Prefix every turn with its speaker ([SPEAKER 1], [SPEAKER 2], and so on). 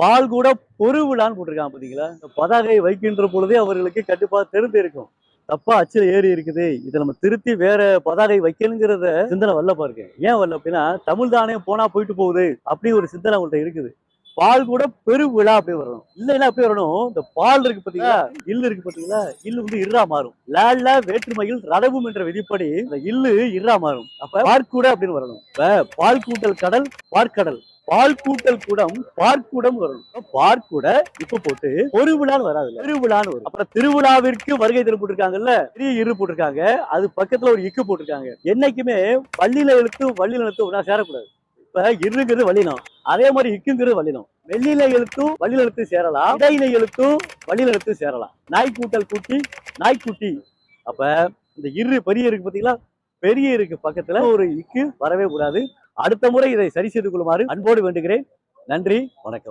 [SPEAKER 1] பால் கூட பொருவிழான்னு போட்டிருக்காங்க பாத்தீங்களா? இந்த பதாகை வைக்கின்ற பொழுதே அவர்களுக்கு கண்டிப்பா தெரிந்து இருக்கும். தப்பா அச்சில் ஏறி இருக்குது. இதை நம்ம திருத்தி வேற பதாகை வைக்கணுங்கிறத சிந்தனை வரல பாருங்க. ஏன் வரல அப்படின்னா தமிழ் தானே போனா போயிட்டு போகுது அப்படி ஒரு சிந்தனை அவங்கள்ட்ட இருக்குது. பால் கூட பெரு விழா அப்படி வரணும். இல்லைன்னா அப்படி வரணும்? இந்த பால் இருக்கு பாத்தீங்களா? இல்லு இருக்கு பாத்தீங்களா? இல்லு வந்து இருறா மாறும். லேல்ல வேற்றுமையில் ரதவும் என்ற விதிப்படி இந்த இல்லு இருறா மாறும். அப்ப பார்க்கூட அப்படின்னு வரணும். பால் கூட்டல் கடல் பார்க்கடல் பால் கூட்டல் கூடம் பார்க்கூடம் வரணும் பார்க்கூட இப்ப போட்டு ஒரு விழான்னு வராது திருவிழான்னு வரும். அப்புறம் திருவிழாவிற்கு வருகை தரும் போட்டிருக்காங்கல்ல பெரிய இரு போட்டிருக்காங்க. அது பக்கத்துல ஒரு இக்கு போட்டிருக்காங்க. என்னைக்குமே பள்ளியில எழுத்தும் வள்ளியில எழுத்தும் ஒன்றா சேரக்கூடாது. இப்ப இருங்கிறது வள்ளினம். அதே மாதிரி இக்குங்கிறது வள்ளினம். வெள்ளியில எழுத்தும் வள்ளியில எழுத்து சேரலாம். இடையில எழுத்தும் வள்ளியில எழுத்து சேரலாம். நாய் கூட்டல் கூட்டி நாய்க்குட்டி. அப்ப இந்த இரு பெரிய இருக்கு பாத்தீங்களா? பெரிய இருக்கு பக்கத்துல ஒரு இக்கு வரவே கூடாது. அடுத்த முறை இதை சரி செய்து கொள்ளுமாறு அன்போடு வேண்டுகிறேன். நன்றி வணக்கம்.